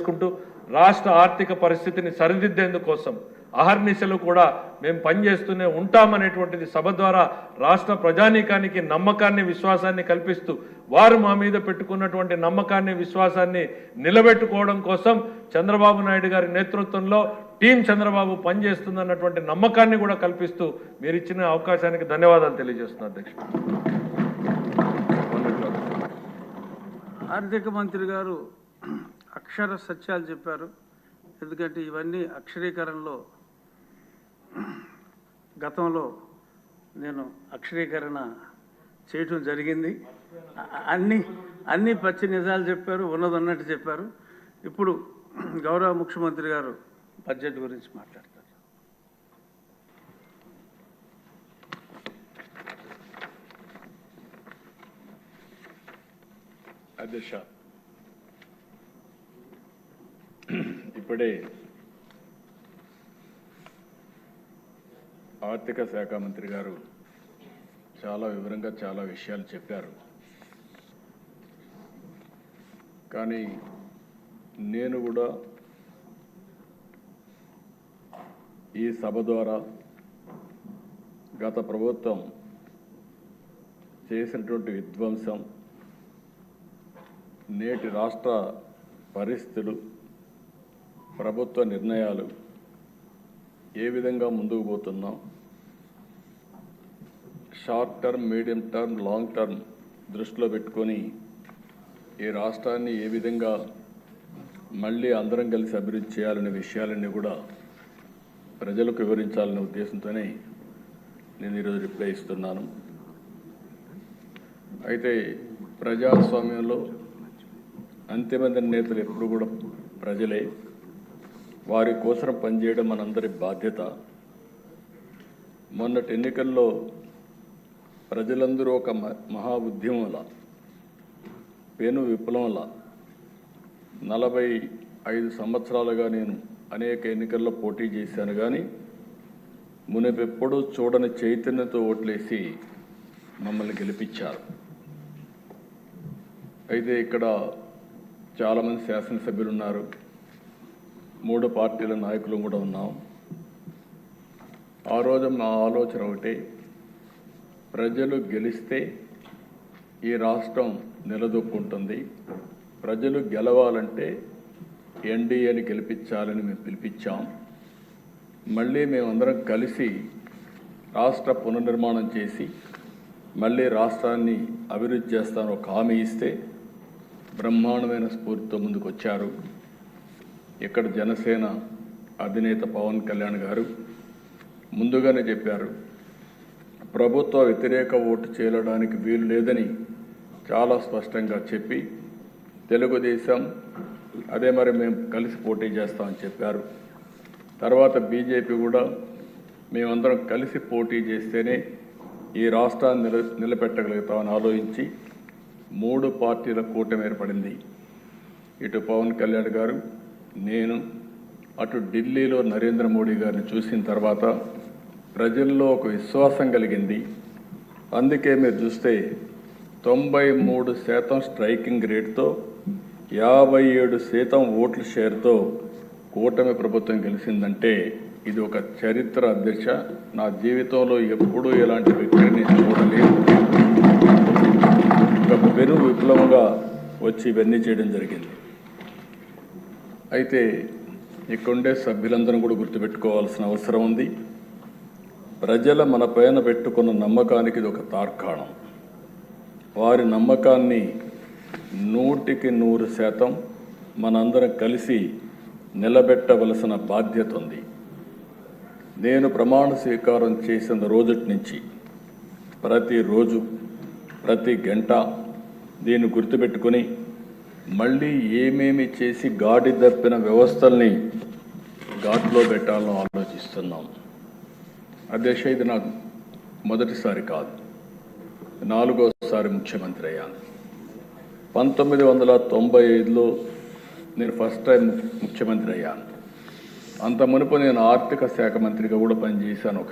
చేసుకుంటూ రాష్ట్ర ఆర్థిక పరిస్థితిని సరిదిద్దేందుకోసం అహర్నిశలు కూడా మేము పనిచేస్తూనే ఉంటామనేటువంటిది సభ ద్వారా రాష్ట్ర ప్రజానీకానికి నమ్మకాన్ని విశ్వాసాన్ని కల్పిస్తూ వారు మా మీద పెట్టుకున్నటువంటి నమ్మకాన్ని విశ్వాసాన్ని నిలబెట్టుకోవడం కోసం చంద్రబాబు నాయుడు గారి నేతృత్వంలో టీం చంద్రబాబు పనిచేస్తుందన్నటువంటి నమ్మకాన్ని కూడా కల్పిస్తూ మీరు ఇచ్చిన అవకాశానికి ధన్యవాదాలు తెలియజేస్తున్నారు అధ్యక్షుడు ఆర్థిక మంత్రి గారు అక్షర సత్యాలు చెప్పారు. ఎందుకంటే ఇవన్నీ అక్షరీకరణలో గతంలో నేను అక్షరీకరణ చేయటం జరిగింది. అన్ని అన్ని పచ్చి నిజాలు చెప్పారు ఉన్నది ఉన్నట్టు చెప్పారు. ఇప్పుడు గౌరవ ముఖ్యమంత్రి గారు బడ్జెట్ గురించి మాట్లాడతారు. అధ్యక్ష ఇప్పుడే ఆర్థిక శాఖ మంత్రి గారు చాలా వివరంగా చాలా విషయాలు చెప్పారు. కానీ నేను కూడా ఈ సభ ద్వారా గత ప్రభుత్వం చేసినటువంటి విధ్వంసం నేటి రాష్ట్ర పరిస్థితులు ప్రభుత్వ నిర్ణయాలు ఏ విధంగా ముందుకు పోతున్నాం? Short term medium term long term దృష్టిలో పెట్టుకొని ఈ రాష్ట్రాన్ని ఏ విధంగా మళ్ళీ అందరం కలిసి అభివృద్ధి చేయాలనే విషయాలన్నీ కూడా ప్రజలకు వివరించాలనే ఉద్దేశంతోనే నేను ఈరోజు రిప్లై ఇస్తున్నాను. అయితే ప్రజాస్వామ్యంలో అంతిమ నేతలు ఎప్పుడు కూడా ప్రజలే. వారి కోసం పనిచేయడం మనందరి బాధ్యత. మొన్నటి ఎన్నికల్లో ప్రజలందరూ ఒక మ- మహా ఉద్యమంలా పెను విప్లవంలా. నలభై ఐదు సంవత్సరాలుగా నేను అనేక ఎన్నికల్లో పోటీ చేశాను కానీ మునిపెప్పుడూ చూడని చైతన్యతో ఓట్లేసి మమ్మల్ని గెలిపించారు. అయితే ఇక్కడ చాలామంది శాసనసభ్యులు ఉన్నారు మూడు పార్టీల నాయకులు కూడా ఉన్నాం. ఆ రోజు మా ఆలోచన ఒకటి ప్రజలు గెలిస్తే ఈ రాష్ట్రం నిలదొక్కుంటుంది. ప్రజలు గెలవాలంటే ఎన్డీఏని గెలిపించాలని మేము పిలిపించాం. మళ్ళీ మేమందరం కలిసి రాష్ట్ర పునర్నిర్మాణం చేసి మళ్ళీ రాష్ట్రాన్ని అభివృద్ధి చేస్తాను ఒక హామీ ఇస్తే బ్రహ్మాండమైన స్ఫూర్తితో ముందుకు వచ్చారు ఇక్కడ జనసేన అధినేత పవన్ కళ్యాణ్ గారు ముందుగానే చెప్పారు ప్రభుత్వ వ్యతిరేక ఓటు చేయడానికి వీలు లేదని చాలా స్పష్టంగా చెప్పి తెలుగుదేశం అదే మరి మేము కలిసి పోటీ చేస్తామని చెప్పారు. తర్వాత బీజేపీ కూడా మేమందరం కలిసి పోటీ చేస్తేనే ఈ రాష్ట్రాన్ని నిల నిలబెట్టగలుగుతామని ఆలోచించి మూడు పార్టీల కూటమి ఏర్పడింది. ఇటు పవన్ కళ్యాణ్ గారు నేను అటు ఢిల్లీలో నరేంద్ర మోడీ గారిని చూసిన తర్వాత ప్రజల్లో ఒక విశ్వాసం కలిగింది. అందుకే మీరు చూస్తే తొంభై మూడు శాతం స్ట్రైకింగ్ రేట్తో యాభై ఏడు శాతం ఓట్ల షేర్తో కూటమి ప్రభుత్వం గెలిచిందంటే ఇది ఒక చరిత్ర అధ్యక్ష. నా జీవితంలో ఎప్పుడూ ఇలాంటి వ్యక్తిని చూడలేదు. ఒక పెను విప్లవంగా వచ్చి ఇవన్నీ చేయడం జరిగింది. అయితే ఇక్కడుండే సభ్యులందరం కూడా గుర్తుపెట్టుకోవాల్సిన అవసరం ఉంది. ప్రజల మన పైన పెట్టుకున్న నమ్మకానికి ఇది ఒక తార్కాణం. వారి నమ్మకాన్ని నూటికి నూరు శాతం మనందరం కలిసి నిలబెట్టవలసిన బాధ్యత ఉంది. నేను ప్రమాణ స్వీకారం చేసిన రోజుటి నుంచి ప్రతిరోజు ప్రతి గంట దీన్ని గుర్తుపెట్టుకొని మళ్ళీ ఏమేమి చేసి గాడి తప్పిన వ్యవస్థల్ని ఘాట్లో పెట్టాలని ఆలోచిస్తున్నాం. అధ్యక్ష ఇది నాకు మొదటిసారి కాదు. నాలుగోసారి ముఖ్యమంత్రి అయ్యాను. పంతొమ్మిది వందల తొంభై ఐదులో నేను ఫస్ట్ టైం ముఖ్యమంత్రి అయ్యాను. అంత మునుపు నేను ఆర్థిక శాఖ మంత్రిగా కూడా పనిచేశాను ఒకసారి.